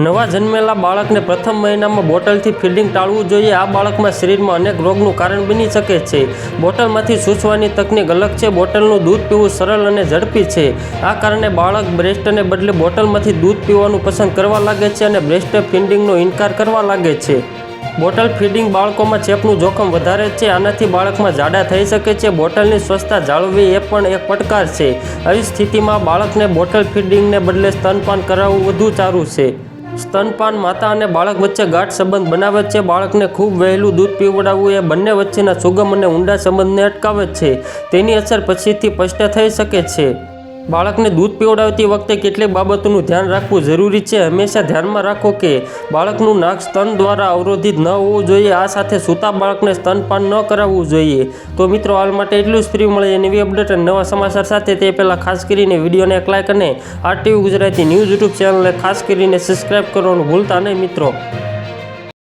નવા જન્મેલા બાળકને પ્રથમ મહિનામાં બોટલથી ફીડિંગ ટાળવું જોઈએ. આ બાળકમાં શરીરમાં અનેક રોગનું કારણ બની શકે છે. બોટલમાંથી સૂચવાની તકનીક અલગ છે. બોટલનું દૂધ પીવું સરળ અને ઝડપી છે. આ કારણે બાળક બ્રેસ્ટને બદલે બોટલમાંથી દૂધ પીવાનું પસંદ કરવા લાગે છે અને બ્રેસ્ટ ફીડિંગનો ઇનકાર કરવા લાગે છે. બોટલ ફીડિંગ બાળકોમાં ચેપનું જોખમ વધારે છે. આનાથી બાળકમાં જાડા થઈ શકે છે. બોટલની સ્વચ્છતા જાળવવી એ પણ એક પડકાર છે. આવી સ્થિતિમાં બાળકને બોટલ ફીડિંગને બદલે સ્તનપાન કરાવવું વધુ સારું છે. સ્તનપાન માતા અને બાળક વચ્ચે ગાઢ સંબંધ બનાવે છે. બાળકને ખૂબ વહેલું દૂધ પીવડાવવું એ બંને વચ્ચેના સુગમ અને ઊંડા સંબંધને અટકાવે છે. તેની અસર પછીથી સ્પષ્ટ થઈ શકે છે. બાળકને દૂધ પીવડાવતી વખતે કેટલીક બાબતોનું ધ્યાન રાખવું જરૂરી છે. હંમેશા ધ્યાનમાં રાખો કે બાળકનું નાક સ્તન દ્વારા અવરોધિત ન હોવું જોઈએ. આ સાથે સૂતા બાળકને સ્તનપાન ન કરાવવું જોઈએ. તો મિત્રો, હાલ માટે એટલું જ. ફ્રી મળે નવી અપડેટ અને નવા સમાચાર સાથે તે પહેલાં ખાસ કરીને વિડીયોને એક લાઇક અને આરટીવી ગુજરાતી ન્યૂઝ યુટ્યુબ ચેનલને ખાસ કરીને સબસ્ક્રાઇબ કરવાનું ભૂલતા નહીં મિત્રો.